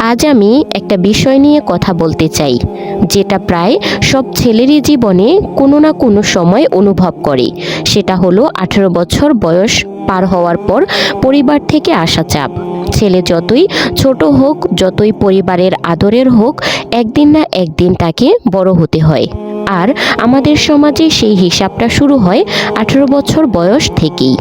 আজ আমি একটা বিষয় নিয়ে কথা বলতে চাই, যেটা প্রায় সব ছেলেরই জীবনে কোনো না কোনো সময় অনুভব করে। সেটা হলো আঠেরো বছর বয়স পার হওয়ার পর পরিবার থেকে আসা চাপ। ছেলে যতই ছোট হোক, যতই পরিবারের আদরের হোক, একদিন না একদিন তাকে বড় হতে হয়। আর আমাদের সমাজে সেই হিসাবটা শুরু হয় আঠেরো বছর বয়স থেকেই।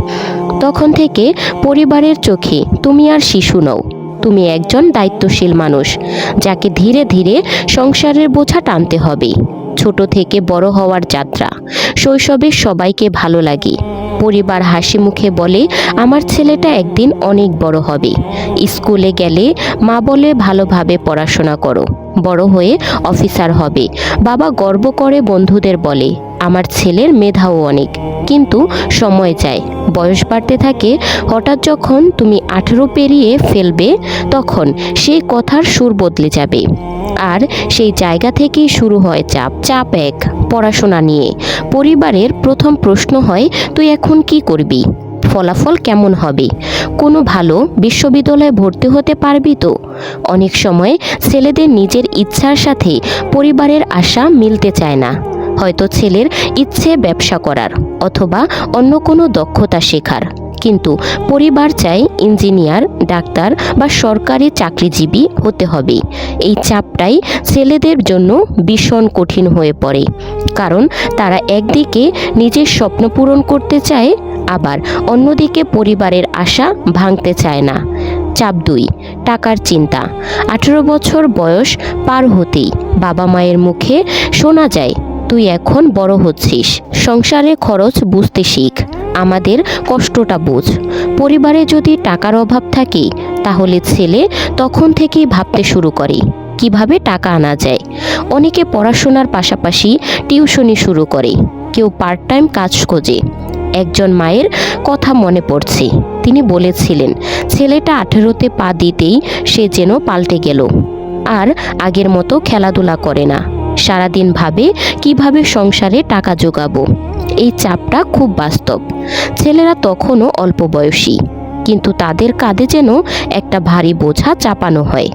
তখন থেকে পরিবারের চোখে তুমি আর শিশু নও। তুমি একজন দায়িত্বশীল মানুষ, যাকে ধীরে ধীরে সংসারের বোঝা টানতে হবে। ছোট থেকে বড় হওয়ার যাত্রা। শৈশবে সবাইকে ভালো লাগে। পরিবার হাসি মুখে বলে, আমার ছেলেটা একদিন অনেক বড় হবে। স্কুলে গেলে মা বলে, ভালোভাবে পড়াশোনা করো। বড় হয়ে অফিসার হবে। বাবা গর্ব করে বন্ধুদের বলে, আমার ছেলের মেধাও অনেক। কিন্তু সময় যায় বয়স বাড়তে থাকে, হঠাৎ যখন তুমি আঠেরো পেরিয়ে ফেলবে, তখন সেই কথার সুর বদলে যাবে। আর সেই জায়গা থেকেই শুরু হয় চাপ। চাপ এক, পড়াশোনা নিয়ে। পরিবারের প্রথম প্রশ্ন হয়, তুই এখন কি করবি? ফলাফল কেমন হবে? কোনো ভালো বিশ্ববিদ্যালয়ে ভর্তি হতে পারবি তো? অনেক সময় ছেলেদের নিজের ইচ্ছার সাথে পরিবারের আশা মিলতে চায় না। হয়তো ছেলের ইচ্ছে ব্যবসা করার অথবা অন্য কোনো দক্ষতা শেখার। কিন্তু পরিবার চায় ইঞ্জিনিয়ার, ডাক্তার বা সরকারি চাকরিজীবী হতে হবে। এই চাপটাই ছেলেদের জন্য ভীষণ কঠিন হয়ে পড়ে। কারণ তারা একদিকে নিজের স্বপ্ন পূরণ করতে চায়, আবার অন্যদিকে পরিবারের আশা ভাঙতে চায় না। চাপ দুই, টাকার চিন্তা। আঠেরো বছর বয়স পার হতেই বাবা মায়ের মুখে শোনা যায়, তুই এখন বড় হচ্ছিস, সংসারে খরচ বুঝতে শিখ। আমাদের কষ্টটা বোঝ। পরিবারে যদি টাকার অভাব থাকে, তাহলে ছেলে তখন থেকেই ভাবতে শুরু করে, কীভাবে টাকা আনা যায়। অনেকে পড়াশোনার পাশাপাশি টিউশনি শুরু করে, কেউ পার্ট টাইম কাজ খোঁজে। একজন মায়ের কথা মনে পড়ছে। তিনি বলেছিলেন, ছেলেটা আঠেরোতে পা দিতেই সে যেন পাল্টে গেল। আর আগের মতো খেলাধুলা করে না। সারাদিন ভাবে কীভাবে সংসারে টাকা জোগাবো? এই চাপটা খুব বাস্তব। ছেলেরা তখনও অল্প বয়সী। কিন্তু তাদের কাঁধে যেন একটা ভারী বোঝা চাপানো হয়।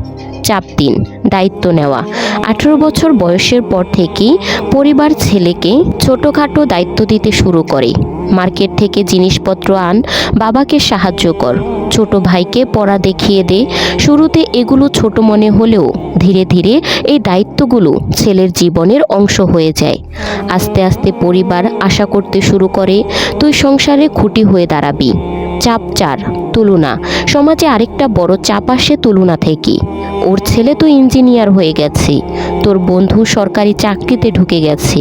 চাপ দিন, দায়িত্ব নেওয়া। আঠেরো বছর বয়সের পর থেকেই পরিবার ছেলেকে ছোটোখাটো দায়িত্ব দিতে শুরু করে। মার্কেট থেকে জিনিসপত্র আন, বাবাকে সাহায্য কর। ছোট ভাইকে পড়া দেখিয়ে দে। শুরুতে এগুলো ছোট মনে হলেও ধীরে ধীরে এই দায়িত্বগুলো ছেলের জীবনের অংশ হয়ে যায়। আস্তে আস্তে পরিবার আশা করতে শুরু করে, তুই সংসারে খুঁটি হয়ে দাঁড়াবি। চাপ চার, তুলনা। সমাজে আরেকটা বড় চাপ আসে তুলনা থেকে। ওর ছেলে তো ইঞ্জিনিয়ার হয়ে গেছে। তোর বন্ধু সরকারি চাকরিতে ঢুকে গেছে।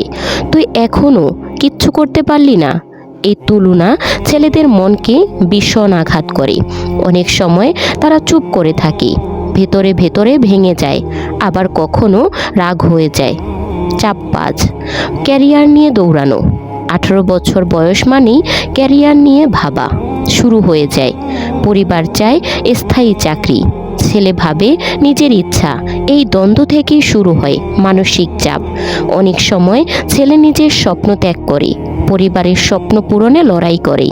তুই এখনও কিচ্ছু করতে পারলি না। এই তুলনা ছেলেদের মনকে ভীষণ আঘাত করে। অনেক সময় তারা চুপ করে থাকে, ভেতরে ভেতরে ভেঙে যায়, আবার কখনো রাগ হয়ে যায়। চাপ পাঁচ ক্যারিয়ার নিয়ে দৌড়ানো, আঠারো বছর বয়স মানেই ক্যারিয়ার নিয়ে ভাবা, শুরু হয়ে যায়। পরিবার চায় স্থায়ী চাকরি, ছেলে ভাবে নিজের ইচ্ছা, এই দ্বন্দ্ব থেকেই শুরু হয় মানসিক চাপ। অনেক সময় ছেলে নিজের স্বপ্ন ত্যাগ করে পরিবারের স্বপ্ন পূরণে লড়াই করে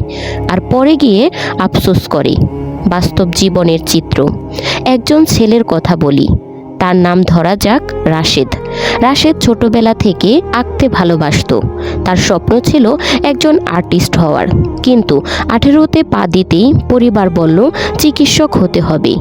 আর পরে গিয়ে আফসোস করে। বাস্তব জীবনের চিত্র। একজন ছেলের কথা বলি। তার নাম ধরা যাক রাশেদ। রাশেদ ছোটবেলা থেকে আঁকতে ভালোবাসতো। তার স্বপ্ন ছিল একজন আর্টিস্ট হওয়ার। কিন্তু আঠেরোতে পা দিতেই পরিবার বলল, চিকিৎসক হতে হবে।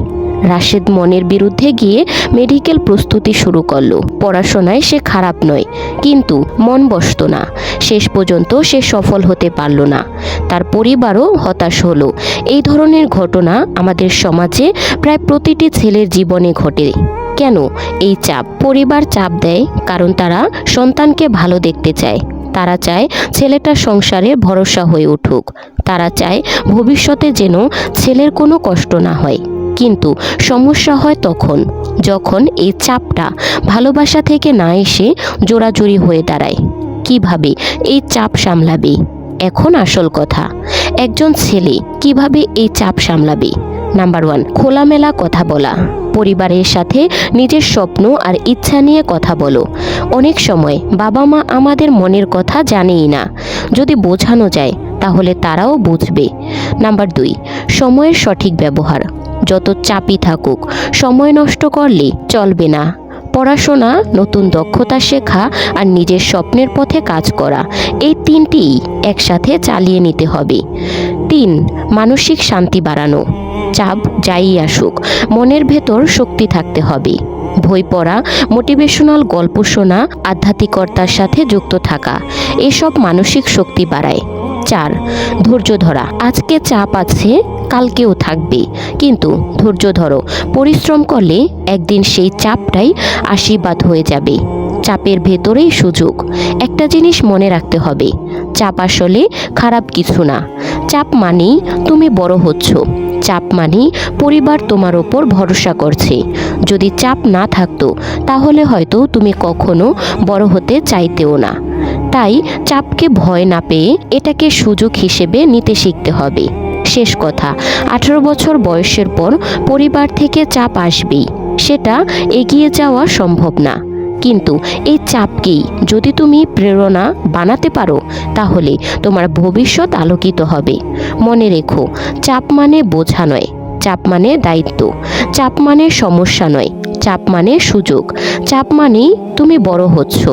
রাশেদ মনের বিরুদ্ধে গিয়ে মেডিকেল প্রস্তুতি শুরু করল। পড়াশোনায় সে খারাপ নয়, কিন্তু মন বসতো না। শেষ পর্যন্ত সে সফল হতে পারল না। তার পরিবারও হতাশ হলো। এই ধরনের ঘটনা আমাদের সমাজে প্রায় প্রতিটি ছেলের জীবনে ঘটে। কেন? এই চাপ পরিবার চাপ দেয়, কারণ তারা সন্তানকে ভালো দেখতে চায়। তারা চায় ছেলেটা সংসারে ভরসা হয়ে উঠুক। তারা চায় ভবিষ্যতে যেন ছেলের কোনো কষ্ট না হয়। কিন্তু সমস্যা হয় তখন, যখন এই চাপটা ভালোবাসা থেকে না এসে জোরাজুরি হয়ে দাঁড়ায়। কীভাবে এই চাপ সামলাবে? এখন আসল কথা, একজন ছেলে কীভাবে এই চাপ সামলাবে? নাম্বার ওয়ান, খোলামেলা কথা বলা। পরিবারের সাথে নিজের স্বপ্ন আর ইচ্ছা নিয়ে কথা বলো। অনেক সময় বাবা মা আমাদের মনের কথা জানেই না। যদি বোঝানো যায়, তাহলে তারাও বুঝবে। নাম্বার দুই, সময়ের সঠিক ব্যবহার। যত চাপই থাকুক, সময় নষ্ট করলে চলবে না। পড়াশোনা, নতুন দক্ষতা শেখা আর নিজের স্বপ্নের পথে কাজ করা, এই তিনটিই একসাথে চালিয়ে নিতে হবে। তিন, মানসিক শান্তি বাড়ানো। চাপ যাই আসুক, মনের ভেতর শক্তি থাকতে হবে। বই পড়া, মোটিভেশনাল গল্প শোনা, আধ্যাত্মিকতার সাথে যুক্ত থাকা, এসব মানসিক শক্তি বাড়ায়। চার ধৈর্য ধরা। আজকে চাপ আছে, কালকেও থাকবে। কিন্তু ধৈর্য ধরো, পরিশ্রম করলে একদিন সেই চাপটাই আশীর্বাদ হয়ে যাবে। চাপের ভেতরেই সুযোগ। একটা জিনিস মনে রাখতে হবে, চাপ আসলে খারাপ কিছু না। চাপ মানেই তুমি বড় হচ্ছ। চাপ মানেই পরিবার তোমার ওপর ভরসা করছে। যদি চাপ না থাকতো, তাহলে হয়তো তুমি কখনো বড় হতে চাইতেও না। তাই চাপকে ভয় না পেয়ে এটাকে সুযোগ হিসেবে নিতে শিখতে হবে। শেষ কথা, আঠারো বছর বয়সের পর পরিবার থেকে চাপ আসবেই, সেটা এগিয়ে যাওয়া সম্ভব না। কিন্তু এই চাপকেই যদি তুমি প্রেরণা বানাতে পারো, তাহলে তোমার ভবিষ্যৎ আলোকিত হবে। মনে রেখো, চাপ মানে বোঝা নয়, চাপ মানে দায়িত্ব, চাপ মানে সমস্যা নয়। চাপ মানে সুযোগ। চাপ মানেই তুমি বড় হচ্ছ।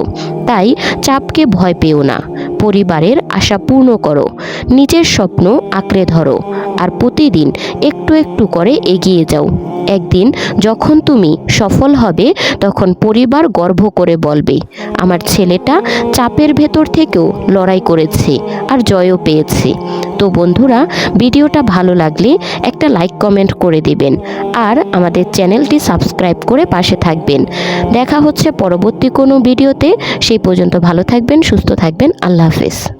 তাই চাপকে ভয় পেও না। পরিবারের আশা পূর্ণ করো। নিজের স্বপ্ন আঁকড়ে ধরো। আর প্রতিদিন একটু একটু করে এগিয়ে যাও। একদিন যখন তুমি সফল হবে, তখন পরিবার গর্ব করে বলবে, আমার ছেলেটা চাপের ভেতর থেকেও লড়াই করেছে আর জয়ও পেয়েছে। তো বন্ধুরা, ভিডিওটা ভালো লাগলে একটা লাইক, কমেন্ট করে দিবেন আর আমাদের চ্যানেলটি সাবস্ক্রাইব করে পাশে থাকবেন। দেখা হচ্ছে পরবর্তী কোনো ভিডিওতে। সেই পর্যন্ত ভালো থাকবেন, সুস্থ থাকবেন। আল্লাহ হাফেজ।